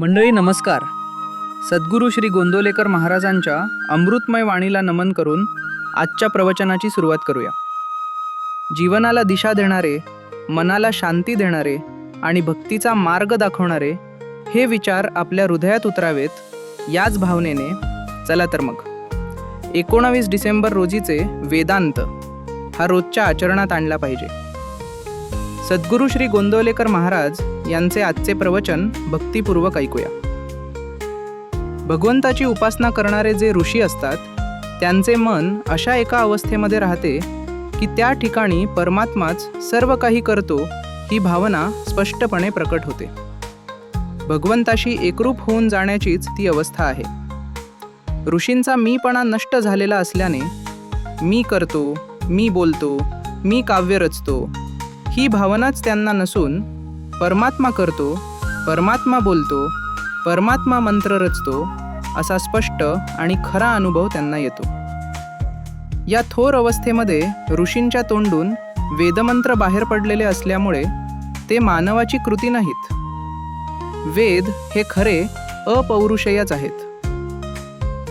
मंडळी नमस्कार. सद्गुरू श्री गोंदोलेकर महाराजांच्या अमृतमय वाणीला नमन करून आजच्या प्रवचनाची सुरुवात करूया. जीवनाला दिशा देणारे मनाला शांती देणारे आणि भक्तीचा मार्ग दाखवणारे हे विचार आपल्या हृदयात उतरावेत याच भावनेने चला तर मग. एकोणावीस डिसेंबर रोजीचे वेदांत हा रोजच्या आचरणात आणला पाहिजे. सद्गुरू श्री गोंदवलेकर महाराज यांचे आजचे प्रवचन भक्तिपूर्वक ऐकूया. भगवंताची उपासना करणारे जे ऋषी असतात त्यांचे मन अशा एका अवस्थेमध्ये राहते की त्या ठिकाणी परमात्माच सर्व काही करतो ही भावना स्पष्टपणे प्रकट होते. भगवंताशी एकरूप होऊन जाण्याचीच ती अवस्था आहे. ऋषींचा मीपणा नष्ट झालेला असल्याने मी करतो मी बोलतो मी काव्य रचतो ही भावनाच त्यांना नसून परमात्मा करतो परमात्मा बोलतो परमात्मा मंत्र रचतो असा स्पष्ट आणि खरा अनुभव त्यांना येतो. या थोर अवस्थेमध्ये ऋषींच्या तोंडून वेदमंत्र बाहेर पडलेले असल्यामुळे ते मानवाची कृती नाहीत. वेद हे खरे अपौरुषयच आहेत.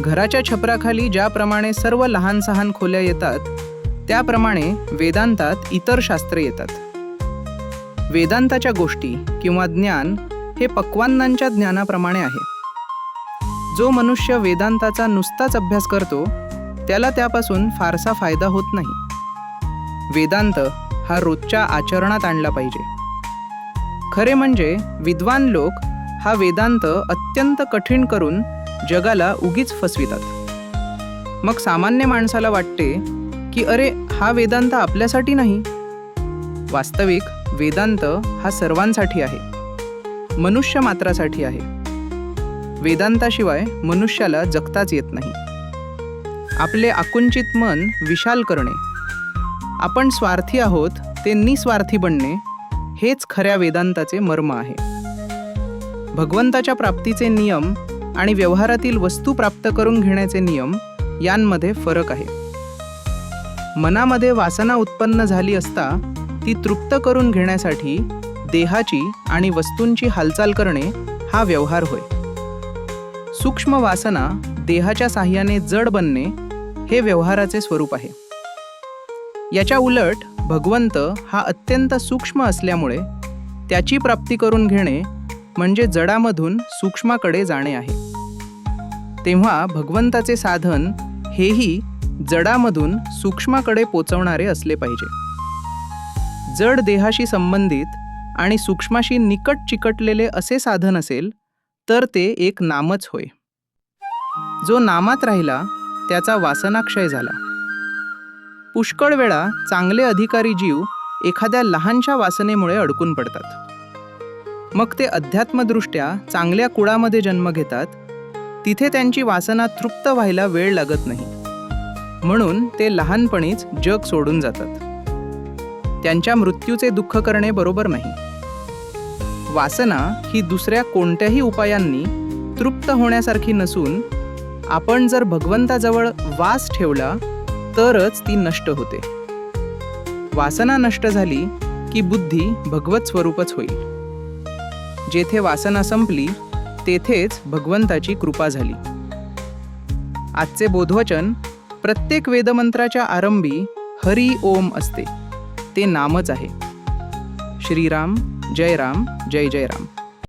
घराच्या छपराखाली ज्याप्रमाणे सर्व लहान सहान खोल्या येतात त्याप्रमाणे वेदांतात इतर शास्त्रे येतात. वेदांताच्या गोष्टी किंवा ज्ञान हे पक्वान्नांच्या ज्ञानाप्रमाणे आहे. जो मनुष्य वेदांताचा नुसताच अभ्यास करतो त्याला त्यापासून फारसा फायदा होत नाही. वेदांत हा रोजच्या आचरणात आणला पाहिजे. खरे म्हणजे विद्वान लोक हा वेदांत अत्यंत कठीण करून जगाला उगीच फसवितात. मग सामान्य माणसाला वाटते की अरे हा वेदांत आपल्यासाठी नाही. वास्तविक वेदांत हा सर्वांसाठी आहे. मनुष्य मात्रासाठी आहे. वेदांताशिवाय मनुष्याला जगताच येत नाही. आपले आकुंचित मन विशाल करणे. आपण स्वार्थी आहोत ते निस्वार्थी बनणे हेच खऱ्या वेदांताचे मर्म आहे. भगवंताच्या प्राप्तीचे नियम आणि व्यवहारातील वस्तू प्राप्त करून घेण्याचे नियम यांमध्ये फरक आहे. मनामध्ये वासना उत्पन्न झाली असता ती तृप्त करून घेण्यासाठी देहाची आणि वस्तूंची हालचाल करणे हा व्यवहार होय. सूक्ष्म वासना देहाच्या साह्याने जड बनणे हे व्यवहाराचे स्वरूप आहे. याच्या उलट भगवंत हा अत्यंत सूक्ष्म असल्यामुळे त्याची प्राप्ती करून घेणे म्हणजे जडामधून सूक्ष्माकडे जाणे आहे. तेव्हा भगवंताचे साधन हेही जडामधून सूक्ष्माकडे पोचवणारे असले पाहिजे. जड देहाशी संबंधित आणि सूक्ष्माशी निकट चिकटलेले असे साधन असेल तर ते एक नामच होय. जो नामात राहिला त्याचा वासनाक्षय झाला. पुष्कळ वेळा चांगले अधिकारी जीव एखाद्या लहानशा वासनेमुळे अडकून पडतात. मग ते अध्यात्मदृष्ट्या चांगल्या कुळामध्ये जन्म घेतात तिथे त्यांची वासना तृप्त व्हायला वेळ लागत नाही. म्हणून ते लहानपणीच जग सोडून जातात. त्यांच्या मृत्यूचे दुःख करणे बरोबर नाही. वासना ही दुसऱ्या कोणत्याही उपायांनी तृप्त होण्यासारखी नसून आपण जर भगवंताजवळ वास ठेवला तरच ती नष्ट होते. वासना नष्ट झाली की बुद्धी भगवत स्वरूपच होईल. जेथे वासना संपली तेथेच भगवंताची कृपा झाली. आजचे बोधवचन प्रत्येक वेदमंत्राच्या आरंभी हरी ओम असते. ते नामच आहे. श्रीराम जय राम जय जय राम